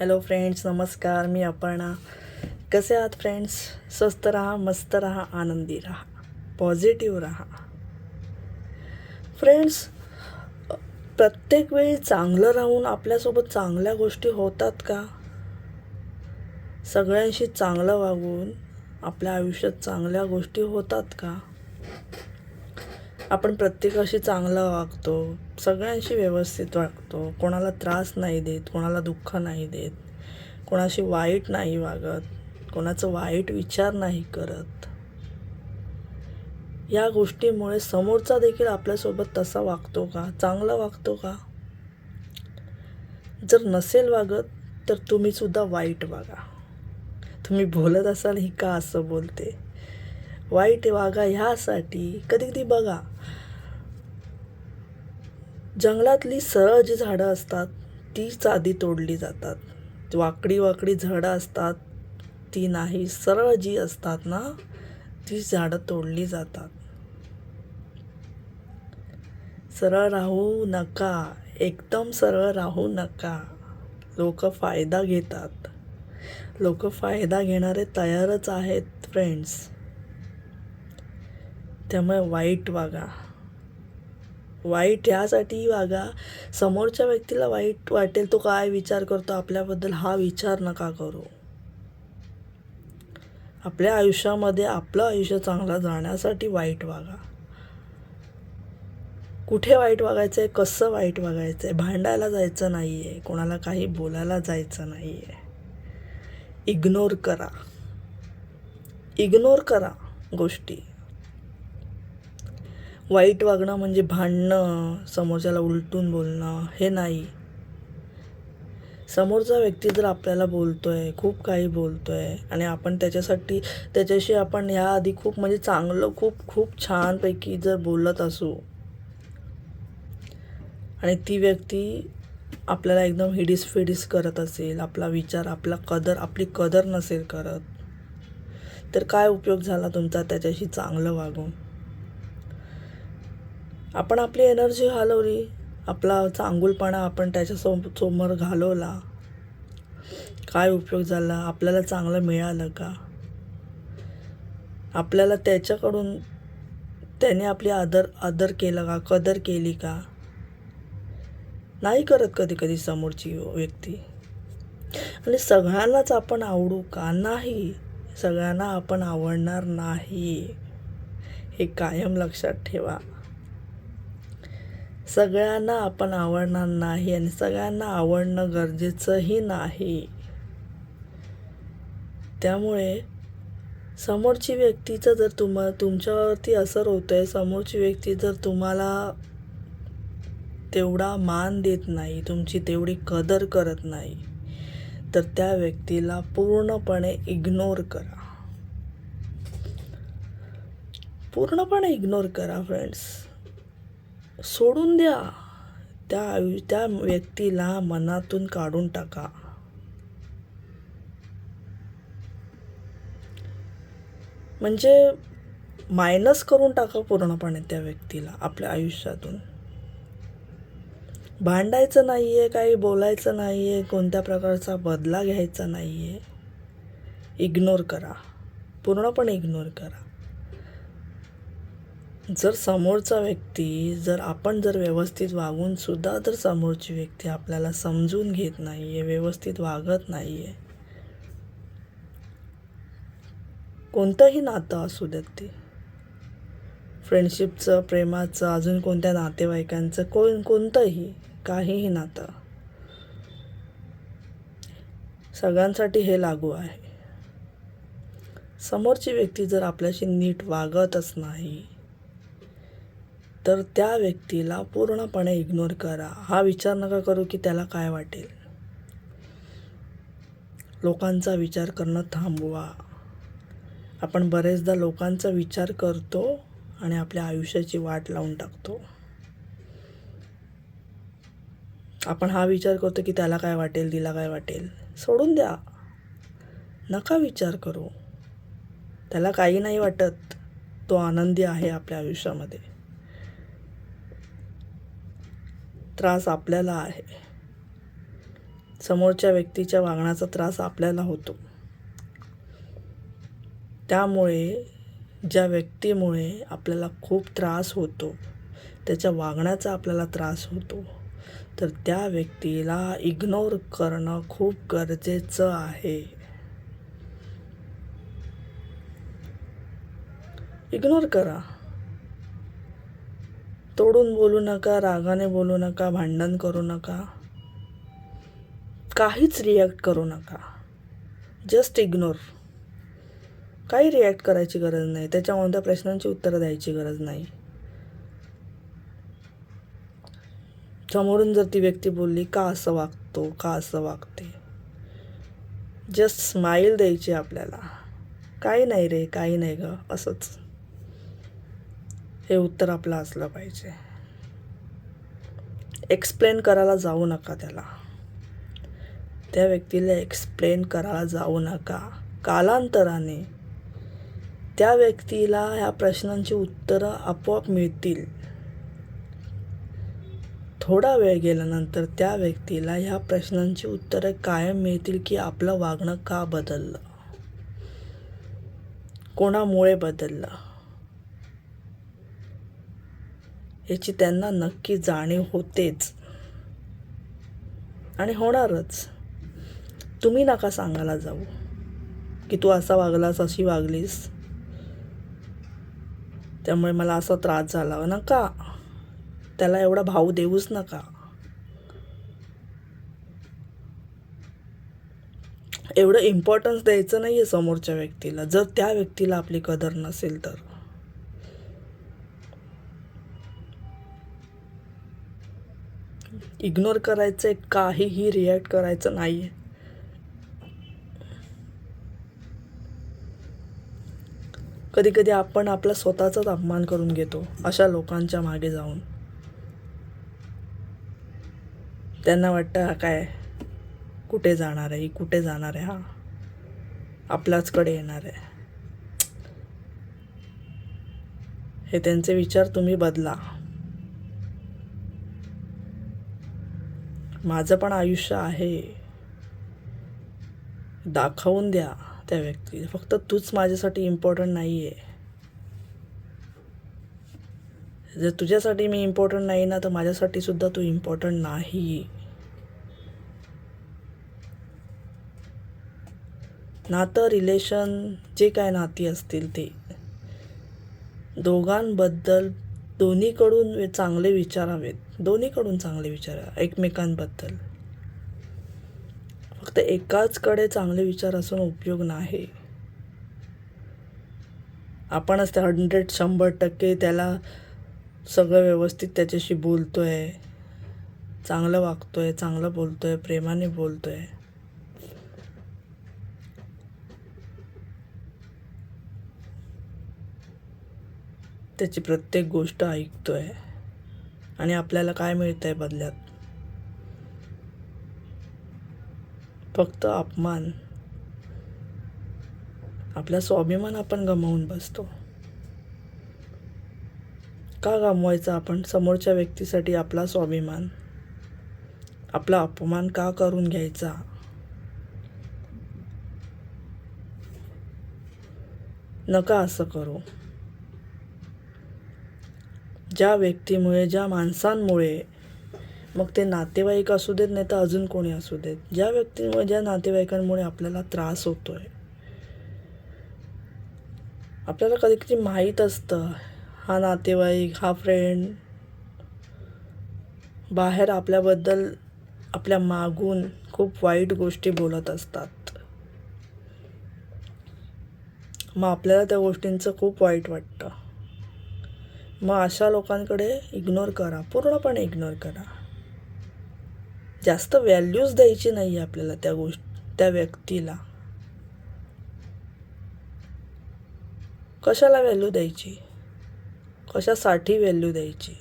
Hello friends नमस्कार मी अपर्णा. कसे आहात फ्रेंड्स स्वस्त राहा मस्त राहा आनंदी राहा पॉझिटिव्ह राहा. फ्रेंड्स प्रत्येक वेळी चांगलं राहून आपल्यासोबत चांगल्या गोष्टी होतात का? सगळ्यांशी चांगलं वागून आपल्या आयुष्यात चांगल्या गोष्टी होतात का? आपण प्रत्येकाशी चांगलं वागतो सगळ्यांशी व्यवस्थित वागतो कोणाला त्रास नाही देत कोणाला दुःख नाही देत कोणाशी वाईट नाही वागत कोणाचं वाईट विचार नाही करत. या गोष्टीमुळे समोरचा देखील आपल्यासोबत तसा वागतो का? चांगला वागतो का? जर नसेल वागत तर तुम्ही सुद्धा वाईट वागा. तुम्ही बोलत असाल ही का असं बोलते? वाईट वागा ह्यासाठी. कधी कधी बघा जंगलातली सरळ जी झाडं असतात तीच आधी तोडली जातात. वाकडी वाकडी झाडं असतात ती नाही. सरळ जी असतात ना ती झाडं तोडली जातात. सरळ राहू नका. एकदम सरळ राहू नका. लोक फायदा घेतात. लोक फायदा घेणारे तयारच आहेत फ्रेंड्स त्यामुळे वाईट वागा. वाईट यासाठी वागा. समोरच्या व्यक्तीला वाईट वाटेल तो काय विचार करतो आपल्याबद्दल हा विचार नका करू. आपल्या आयुष्यामध्ये आपलं आयुष्य चांगलं जाण्यासाठी वाईट वागा. कुठे वाईट वागायचं आहे कसं वाईट वागायचं आहे भांडायला जायचं नाही आहे कोणाला काही बोलायला जायचं नाही आहे इग्नोर करा. इग्नोर करा गोष्टी. वाईट वागणं म्हणजे भांडणं समोरच्याला उलटून बोलणं हे नाही. समोरचा व्यक्ती जर आपल्याला बोलतो आहे खूप काही बोलतो आहे आणि आपण त्याच्यासाठी त्याच्याशी आपण ह्याआधी खूप म्हणजे चांगलं खूप खूप छानपैकी जर बोलत असू आणि ती व्यक्ती आपल्याला एकदम हिडीस फिडीस करत असेल आपला विचार आपला कदर आपली कदर नसेल करत तर काय उपयोग झाला तुमचा त्याच्याशी चांगलं वागून? आपण आपली एनर्जी घालवली आपला चांगुलपणा आपण त्याच्या सम समोर घालवला काय उपयोग झाला आपल्याला चांगलं मिळालं का? आपल्याला त्याच्याकडून त्याने आपली आदर आदर केला का कदर केली का? नाही करत कधी कधी समोरची व्यक्ती. आणि सगळ्यांनाच आपण आवडू का? नाही. सगळ्यांना आपण आवडणार नाही. हे कायम लक्षात ठेवा. सगळ्यांना आपण आवडणार नाही आणि सगळ्यांना आवडणं गरजेचंही नाही. त्यामुळे समोरची व्यक्तीचं जर तुम्हा तुमच्यावरती असर होतं आहे समोरची व्यक्ती जर तुम्हाला तेवढा मान देत नाही तुमची तेवढी कदर करत नाही तर त्या व्यक्तीला पूर्णपणे इग्नोर करा. पूर्णपणे इग्नोर करा फ्रेंड्स सोडून द्या. त्या आयु त्या व्यक्तीला मनातून काढून टाका. म्हणजे मायनस करून टाका पूर्णपणे त्या व्यक्तीला आपल्या आयुष्यातून. भांडायचं नाही आहे काही बोलायचं नाही आहे कोणत्या प्रकारचा बदला घ्यायचा नाही आहे इग्नोर करा. पूर्णपणे इग्नोर करा. जर समोरचा व्यक्ती जर आपण जर व्यवस्थित वागून सुद्धा जर समोरची व्यक्ती आपल्याला समजून घेत नाही आहे व्यवस्थित वागत नाही आहे कोणतंही नातं असू देत ते. फ्रेंडशिपचं प्रेमाचं अजून कोणत्या नातेवाईकांचं कोण कोणतंही काहीही नातं. सगळ्यांसाठी हे लागू आहे. समोरची व्यक्ती जर आपल्याशी नीट वागतच नाही तर त्या व्यक्तीला पूर्णपणे इग्नोर करा. हा विचार नका करू की त्याला काय वाटेल. लोकांचा विचार करणं थांबवा. आपण बरेचदा लोकांचा विचार करतो आणि आपल्या आयुष्याची वाट लावून टाकतो. आपण हा विचार करतो की त्याला काय वाटेल तिला काय वाटेल. सोडून द्या. नका विचार करू. त्याला काही नाही वाटत. तो आनंदी आहे आपल्या आयुष्यामध्ये. त्रास आपल्याला आहे. समोरच्या व्यक्तीच्या वागण्याचा त्रास आपल्याला होतो. त्यामुळे ज्या व्यक्तीमुळे आपल्याला खूप त्रास होतो त्याच्या वागण्याचा आपल्याला त्रास होतो तर त्या व्यक्तीला इग्नोर करणं खूप गरजेचं आहे. इग्नोर करा. तोडून बोलू नका रागाने बोलू नका भांडण करू नका. काहीच रिॲक्ट करू नका. जस्ट इग्नोर काही रिॲक्ट करायची गरज नाही. त्याच्या कोणत्या प्रश्नांची उत्तरं द्यायची गरज नाही. समोरून जर ती व्यक्ती बोलली का असं वागतो? का असं वागते? जस्ट स्माईल द्यायची आपल्याला. काही नाही रे काही नाही ग. असंच. हे उत्तर आपलं असलं पाहिजे. एक्सप्लेन करायला जाऊ नका त्याला. त्या व्यक्तीला एक्सप्लेन करायला जाऊ नका. कालांतराने त्या व्यक्तीला ह्या प्रश्नांची उत्तरं आपोआप मिळतील. थोडा वेळ गेल्यानंतर त्या व्यक्तीला ह्या प्रश्नांची उत्तरं कायम मिळतील की आपलं वागणं का बदललं? कोणामुळे बदललं? याची त्यांना नक्की जाणीव होतेच. आणि होणारच. तुम्ही नका सांगायला जाऊ. की तू असा वागलास अशी वागलीस. त्यामुळे मला असा त्रास झाला. नका. त्याला एवढा भाव देऊच नका. एवढं इम्पॉर्टन्स द्यायचं नाही आहे समोरच्या व्यक्तीला. जर त्या व्यक्तीला आपली कदर नसेल तर. इग्नोर करायचं आहे काहीही रिॲक्ट करायचं नाही आहे कधी कधी आपण आपला स्वतःचाच अपमान करून घेतो अशा लोकांच्या मागे जाऊन. त्यांना वाटतं हा काय? कुठे जाणार आहे? कुठे जाणार आहे? हा. आपल्याचकडे येणार आहे. हे त्यांचे विचार तुम्ही बदला. माझं पण आयुष्य आहे. दाखवून द्या त्या व्यक्ती. फक्त तूच माझ्यासाठी इम्पॉर्टंट नाही आहे जर तुझ्यासाठी मी इम्पॉर्टंट नाही ना तर माझ्यासाठी सुद्धा तू इम्पॉर्टंट नाही. नातं रिलेशन जे काय नाती असतील ते. दोघांबद्दल दोन्हीकडून चांगले विचारावेत. दोन्हीकडून चांगले विचारा एकमेकांबद्दल. फक्त एकाचकडे चांगले विचार असून उपयोग नाही. आपणच त्या हंड्रेड शंभर टक्के त्याला सगळं व्यवस्थित त्याच्याशी बोलतोय चांगलं वागतोय चांगलं बोलतोय प्रेमाने बोलतोय. त्याची प्रत्येक गोष्ट ऐकतोय. आणि आपल्याला काय मिळतंय बदल्यात? फक्त अपमान. आपला स्वाभिमान आपण गमावून बसतो. का गमवायचा? आपण समोरच्या व्यक्तीसाठी आपला स्वाभिमान. आपला अपमान का करून घ्यायचा? नका असं करू. ज्या व्यक्तीमुळे ज्या माणसांमुळे मग ते नातेवाईक असू देत नाही तर अजून कोणी असू देत. ज्या व्यक्तीमुळे ज्या नातेवाईकांमुळे आपल्याला त्रास होतोय. आपल्याला कधी कधी माहीत असतं हा नातेवाईक हा फ्रेंड बाहेर आपल्याबद्दल आपल्या मागून खूप वाईट गोष्टी बोलत असतात. मग आपल्याला त्या गोष्टींचं खूप वाईट वाटतं. मग अशा लोकांकडे इग्नोर करा. पूर्णपणे इग्नोर करा. जास्त व्हॅल्यूज द्यायची नाही आहे आपल्याला त्या गोष्ट त्या व्यक्तीला. कशाला व्हॅल्यू द्यायची? कशासाठी व्हॅल्यू द्यायची?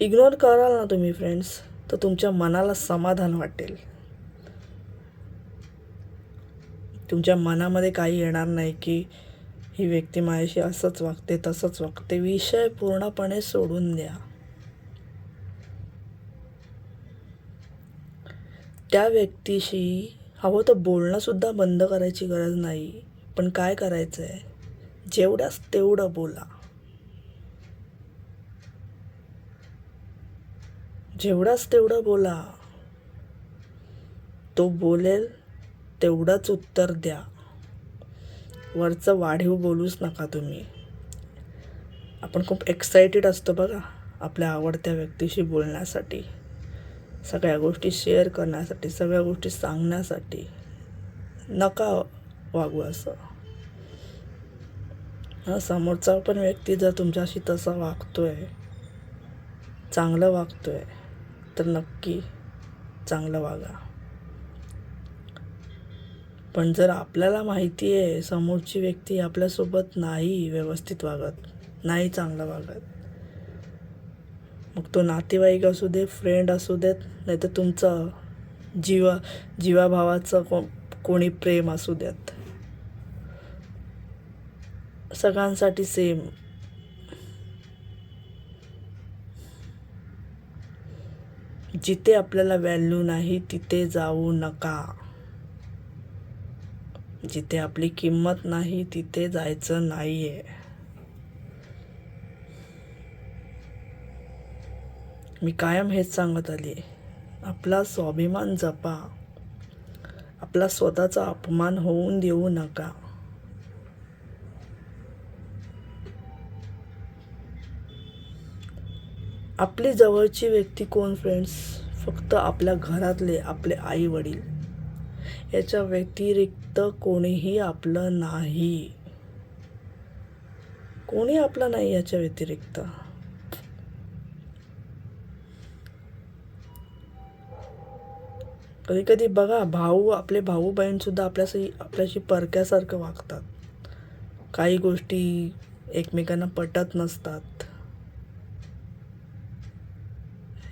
इग्नोर कराल ना तुम्ही फ्रेंड्स तर तुमच्या मनाला समाधान वाटेल. तुमच्या मनामध्ये काही येणार नाही की ही व्यक्ती माझ्याशी असंच वागते तसंच वागते. विषय पूर्णपणे सोडून द्या. त्या व्यक्तीशी हवं तर बोलणंसुद्धा बंद करायची गरज नाही. पण काय करायचं आहे जेवढ्याच तेवढं बोला. जेवढाच तेवढं बोला. तो बोलेल तेवढंच उत्तर द्या. वरचं वाढीव बोलूच नका तुम्ही. आपण खूप एक्सायटेड असतो बघा आपल्या आवडत्या व्यक्तीशी बोलण्यासाठी. सगळ्या गोष्टी शेअर करण्यासाठी सगळ्या गोष्टी सांगण्यासाठी. नका वागू असं. समोरचा पण व्यक्ती जर तुमच्याशी तसा वागतोय चांगलं वागतोय तर नक्की चांगलं वागा. पण जर आपल्याला माहिती आहे समोरची व्यक्ती आपल्यासोबत नाही व्यवस्थित वागत नाही चांगलं वागत मग तो नातेवाईक असू दे फ्रेंड असू देत नाही तर तुमचं जीवा जीवाभावाचं को कोणी प्रेम असू देत. सगळ्यांसाठी सेम जिथे आपल्याला व्हॅल्यू नाही तिथे जाऊ नका. जिथे आपली किंमत नाही तिथे जायचं नाहीये. मी कायम हेच सांगत आली. आपला स्वाभिमान जपा. आपला स्वतःचा अपमान होऊन देऊ नका. आपली जवळची व्यक्ती कोण फ्रेंड्स फक्त आपल्या घरातले आपले आई वडील याच्या व्यतिरिक्त कोणीही आपलं नाही. कोणी आपलं नाही याच्या व्यतिरिक्त. कधी कधी बघा भाऊ आपले भाऊ बहीणसुद्धा आपल्याशी आपल्याशी परक्यासारखं वागतात. काही गोष्टी एकमेकांना पटत नसतात.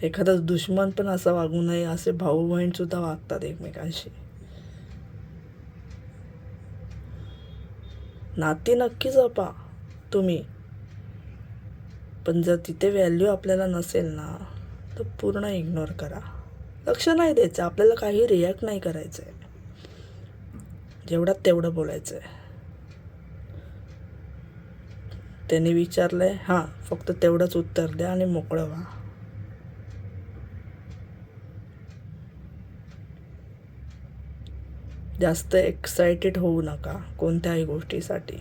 एखादा दुश्मन पण असा वागू नये असे भाऊ बहीणसुद्धा वागतात एकमेकांशी. नाती नक्की जपा तुम्ही. पण जर तिथे व्हॅल्यू आपल्याला नसेल ना तर पूर्ण इग्नोर करा. लक्ष नाही द्यायचं आपल्याला काही रिॲक्ट नाही करायचं आहे जेवढा तेवढं बोलायचं आहे त्यांनी आहे हां फक्त तेवढंच उत्तर द्या आणि मोकळं व्हा. जास्त एक्सायटेड होऊ नका कोणत्याही गोष्टीसाठी.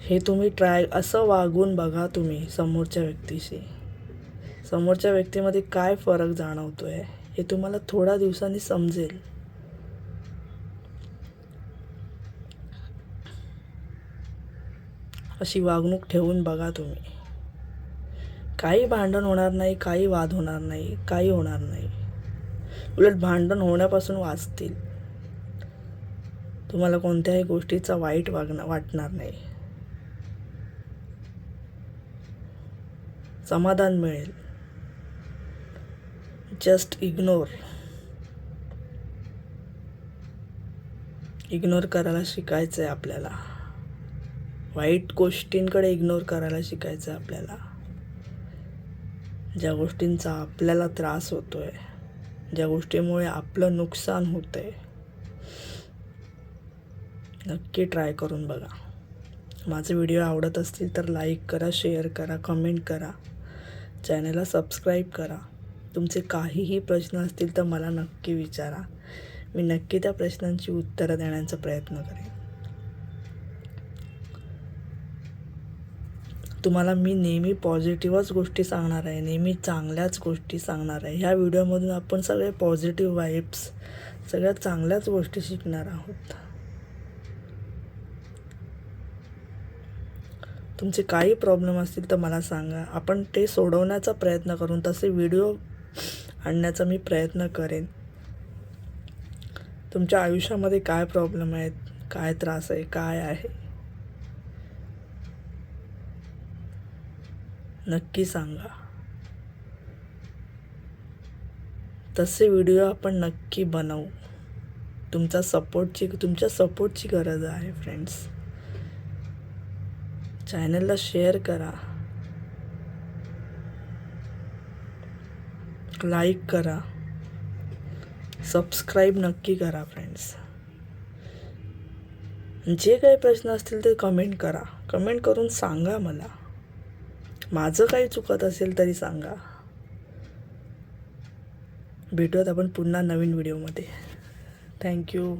हे तुम्ही ट्राय असं वागून बघा तुम्ही समोरच्या व्यक्तीशी. समोरच्या व्यक्तीमध्ये काय फरक जाणवतो आहे हे तुम्हाला थोड्या दिवसांनी समजेल. अशी वागणूक ठेवून बघा तुम्ही. काही भांडण होणार नाही काही वाद होणार नाही काही होणार नाही. उलट भांडण होण्यापासून वाचतील. तुम्हाला कोणत्याही गोष्टीचा वाईट वागणं वाटणार नाही. समाधान मिळेल. जस्ट इग्नोर इग्नोर करायला शिकायचं आहे आपल्याला. वाईट गोष्टींकडे इग्नोर करायला शिकायचं आहे आपल्याला. ज्या गोष्टींचा आपल्याला त्रास होतो आहे ज्या गोष्टीमुळे आपलं नुकसान होतंय नक्की ट्राय करून बघा. माझे व्हिडिओ आवडत असतील तर लाईक करा शेअर करा कमेंट करा. चॅनलला सबस्क्राईब करा. तुमचे काहीही प्रश्न असतील तर मला नक्की विचारा. मी नक्की त्या प्रश्नांची उत्तरं देण्याचा प्रयत्न करेन. तुम्हाला मी नेहमी पॉझिटिव्हच गोष्टी सांगणार आहे नेहमी चांगल्याच गोष्टी सांगणार आहे. ह्या व्हिडिओमधून आपण सगळे पॉझिटिव्ह वाईब्स सगळ्या चांगल्याच गोष्टी शिकणार आहोत. तुमचे काही प्रॉब्लेम असतील तर मला सांगा. आपण ते सोडवण्याचा प्रयत्न करून तसे व्हिडिओ आणण्याचा मी प्रयत्न करेन. तुमच्या आयुष्यामध्ये काय प्रॉब्लेम आहेत? काय त्रास आहे? काय आहे? नक्की सांगा. तसे व्हिडिओ आपण नक्की बनवू. तुमचा सपोर्टची तुमच्या सपोर्टची गरज आहे फ्रेंड्स चॅनलला शेअर करा. लाईक करा. सबस्क्राईब नक्की करा फ्रेंड्स. जे काही प्रश्न असतील ते कमेंट करा. कमेंट करून सांगा मला. माझं काही चुकत असेल तरी सांगा. भेटूयात आपण पुन्हा नवीन व्हिडिओमध्ये. थँक्यू.